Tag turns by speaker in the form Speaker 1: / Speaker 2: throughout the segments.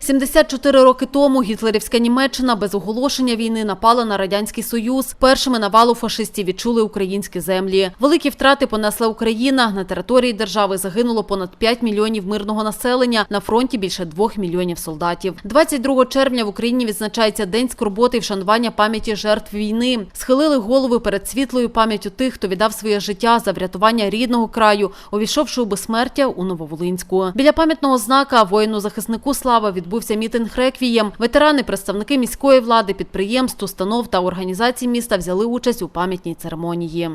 Speaker 1: 74 роки тому гітлерівська Німеччина без оголошення війни напала на Радянський Союз. Першими навалу фашистів відчули українські землі. Великі втрати понесла Україна. На території держави загинуло понад 5 мільйонів мирного населення, на фронті більше 2 мільйонів солдатів. 22 червня в Україні відзначається День скорботи і вшанування пам'яті жертв війни. Схилили голови перед світлою пам'яттю тих, хто віддав своє життя за врятування рідного краю, увійшовши у безсмертя у Нововолинську. Біля пам'ятного знака воїну-захиснику слава відбувся мітинг реквієм. Ветерани, представники міської влади, підприємств, установ та організацій міста взяли участь у пам'ятній церемонії.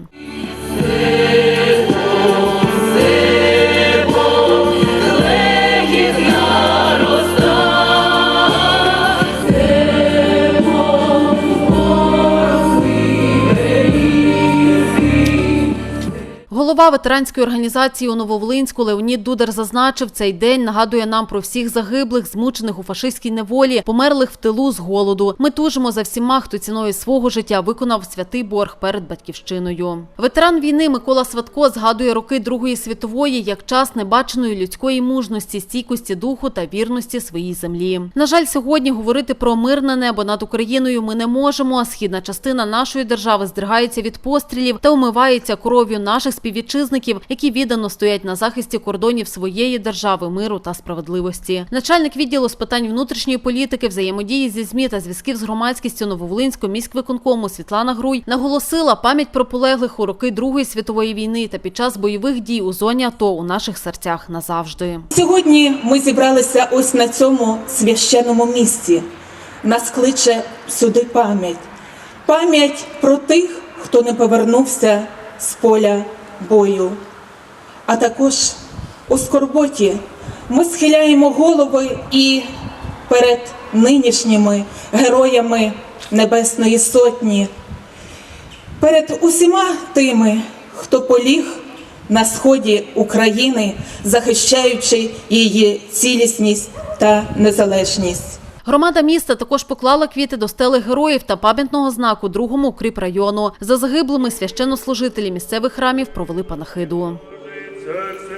Speaker 1: Голова ветеранської організації у Нововолинську Леонід Дудар зазначив, цей день нагадує нам про всіх загиблих, змучених у фашистській неволі, померлих в тилу з голоду. Ми тужимо за всіма, хто ціною свого життя виконав святий борг перед батьківщиною. Ветеран війни Микола Сватко згадує роки Другої світової як час небаченої людської мужності, стійкості духу та вірності своїй землі. На жаль, сьогодні говорити про мирне небо над Україною ми не можемо. Східна частина нашої держави здригається від пострілів та умивається кров'ю наших співвітчизників, які віддано стоять на захисті кордонів своєї держави, миру та справедливості. Начальник відділу з питань внутрішньої політики, взаємодії зі змі та зв'язків з громадськістю Нововолинського міськвиконкому Світлана Груй наголосила пам'ять про полеглих у роки Другої світової війни та під час бойових дій у зоні АТО у наших серцях назавжди.
Speaker 2: Сьогодні ми зібралися ось на цьому священному місці. Нас кличе сюди пам'ять. Пам'ять про тих, хто не повернувся з поля бою. А також у скорботі ми схиляємо голови і перед нинішніми героями Небесної Сотні, перед усіма тими, хто поліг на сході України, захищаючи її цілісність та незалежність.
Speaker 1: Громада міста також поклала квіти до стели героїв та пам'ятного знаку другому укріпрайону. За загиблими священнослужителі місцевих храмів провели панахиду.
Speaker 3: Царство